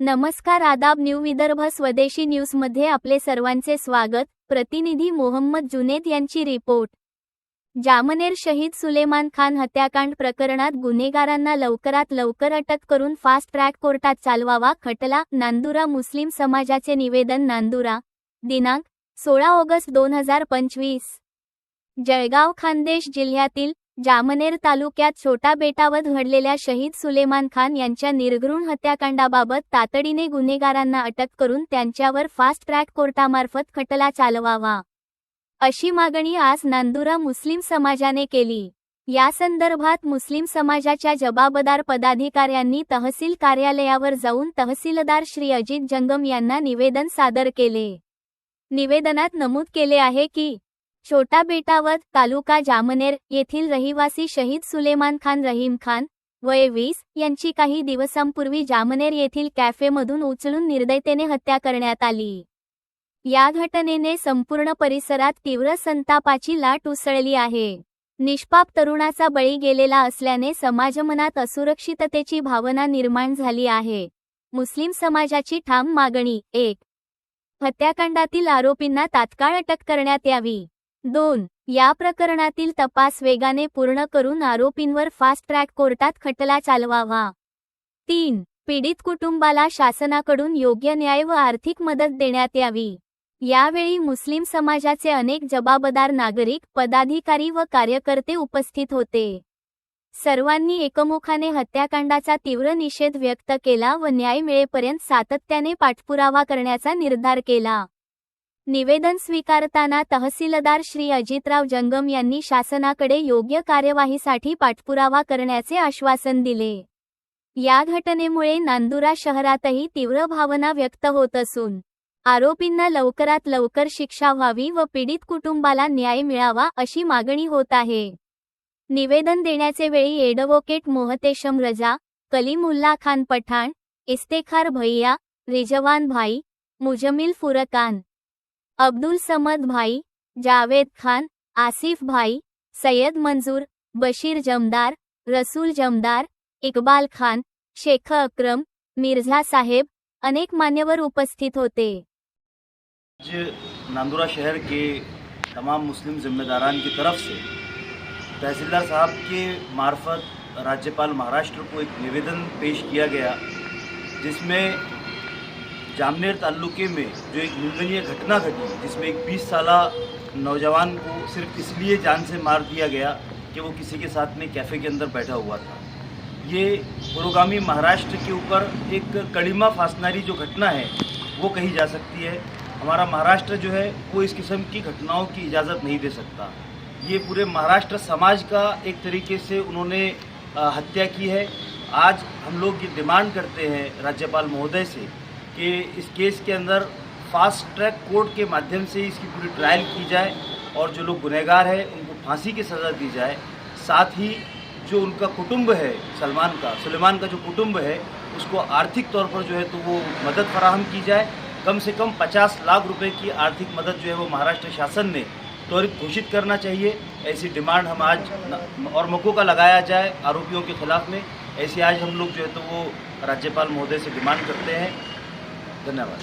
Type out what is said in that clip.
नमस्कार आदाब न्यू विदर्भ स्वदेशी न्यूजमध्ये आपले सर्वांचे स्वागत. प्रतिनिधी मोहम्मद जुनेद यांची रिपोर्ट. जामनेर शहीद सुलेमान खान हत्याकांड प्रकरणात गुन्हेगारांना लवकरात लवकर अटक करून फास्ट ट्रॅक कोर्टात चालवावा खटला. नांदुरा मुस्लिम समाजाचे निवेदन नांदुरा. दिनांक सोळा ऑगस्ट दोन हजार पंचवीस. जळगाव खानदेश जिल्ह्यातील जामनेर तालुक्यात छोटा बेटावत घडलेल्या शहीद सुलेमान खान यांच्या निर्घृण हत्याकांडाबाबत तातडीने गुन्हेगारांना अटक करून त्यांच्यावर फास्ट ट्रॅक कोर्टामार्फत खटला चालवावा. अशी मागणी आज नांदुरा मुस्लिम समाजाने केली. या संदर्भात मुस्लिम समाजाच्या जबाबदार पदाधिकाऱ्यांनी तहसील कार्यालयावर जाऊन तहसीलदार श्री अजित जंगम यांना निवेदन सादर केले. निवेदनात नमूद केले आहे की छोटा बेटावत तालुका जामनेर येथील रहिवासी शहीद सुलेमान खान रहीम खान वय वीस यांची काही दिवसांपूर्वी जामनेर येथील कॅफेमधून उचलून निर्दयतेने हत्या करण्यात आली. या घटनेने संपूर्ण परिसरात तीव्र संतापाची लाट उसळली आहे. निष्पाप तरुणाचा बळी गेलेला असल्याने समाजमनात असुरक्षिततेची भावना निर्माण झाली आहे. मुस्लिम समाजाची ठाम मागणी एक हत्याकांडातील आरोपींना तात्काळ अटक करण्यात यावी. दोन या प्रकरणातील तपास वेगाने पूर्ण करून आरोपींवर फास्ट ट्रॅक कोर्टात खटला चालवावा. तीन पीडित कुटुंबाला शासनाकडून योग्य न्याय व आर्थिक मदत देण्यात यावी. यावेळी मुस्लिम समाजाचे अनेक जबाबदार नागरिक पदाधिकारी व कार्यकर्ते उपस्थित होते. सर्वांनी एकमुखाने हत्याकांडाचा तीव्र निषेध व्यक्त केला व न्याय मिळेपर्यंत सातत्याने पाठपुरावा करण्याचा निर्धार केला. निवेदन स्वीकारताना तहसीलदार श्री अजितराव जंगम यांनी शासनाकडे योग्य कार्यवाहीसाठी पाठपुरावा करण्याचे आश्वासन दिले. या घटनेमुळे नांदुरा शहरातही तीव्र भावना व्यक्त होत असून आरोपींना लवकरात लवकर शिक्षा व्हावी व पीडित कुटुंबाला न्याय मिळावा अशी मागणी होत आहे. निवेदन देण्याचे वेळी एडव्होकेट मोहतेशम रजा कलीमुल्ला खान पठाण इस्तेखार भैया रिजवान भाई मुजमिल फुरकान अब्दुल समद भाई जावेद खान आसिफ भाई सय्यद मंजूर बशीर जमदार रसूल जमदार इकबाल खान शेख अक्रम मिर्झा साहेब अनेक मान्यवर उपस्थित होते. नांदुरा शहर के तमाम मुस्लिम जिम्मेदारान की तरफ से तहसीलदार साहब के मार्फत राज्यपाल महाराष्ट्र को एक निवेदन पेश किया गया, जिसमें जामनेर ताल्लुके में जो एक निंदनीय घटना घटी, जिसमें एक 20 साल नौजवान को सिर्फ़ इसलिए जान से मार दिया गया कि वो किसी के साथ में कैफ़े के अंदर बैठा हुआ था। ये पुरोगामी महाराष्ट्र के ऊपर एक कड़ीमा फासनारी जो घटना है, वो कही जा सकती है। हमारा महाराष्ट्र जो है, वो इस किस्म की घटनाओं की इजाज़त नहीं दे सकता। ये पूरे महाराष्ट्र समाज का एक तरीके से उन्होंने हत्या की है। आज हम लोग ये डिमांड करते हैं राज्यपाल महोदय से कि इस केस के अंदर फास्ट ट्रैक कोर्ट के माध्यम से इसकी पूरी ट्रायल की जाए और जो लोग गुनहगार हैं, उनको फांसी की सज़ा दी जाए। साथ ही जो उनका कुटुंब है, सलमान का, सुलेमान का जो कुटुंब है, उसको आर्थिक तौर पर जो है तो वो मदद फराहम की जाए। कम से कम 50 लाख रुपए की आर्थिक मदद जो है वो महाराष्ट्र शासन ने त्वरित घोषित करना चाहिए। ऐसी डिमांड हम आज और मौक़ों का लगाया जाए आरोपियों के खिलाफ में। ऐसी आज हम लोग जो है तो वो राज्यपाल महोदय से डिमांड करते हैं। धन्यवाद।